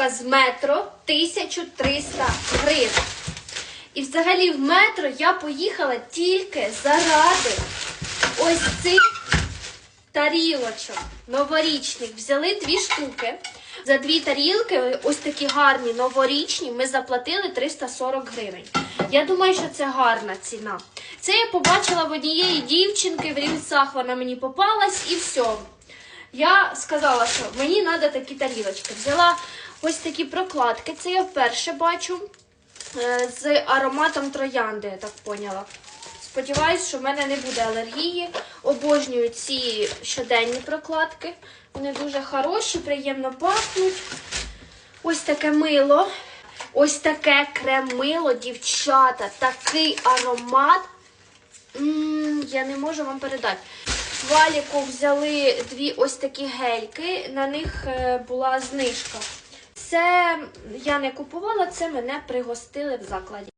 тарілка з метро 1300 гривень. І взагалі в метро я поїхала тільки заради ось цих тарілочок новорічних. Взяли дві штуки. За дві тарілки, ось такі гарні новорічні, ми заплатили 340 гривень. Я думаю, що це гарна ціна. Це я побачила в однієї дівчинки в рільсах, вона мені попалась і все. Я сказала, що мені треба такі тарілочки. Взяла ось такі прокладки, це я вперше бачу е, з ароматом троянди, я так поняла. Сподіваюсь, що в мене не буде алергії. Обожнюю ці щоденні прокладки. Вони дуже хороші, приємно пахнуть. Ось таке мило. Ось таке крем-мило, дівчата. Такий аромат. м я не можу вам передати. Валіку взяли дві ось такі гельки, на них е, була знижка. Це я не купувала, це мене пригостили в закладі.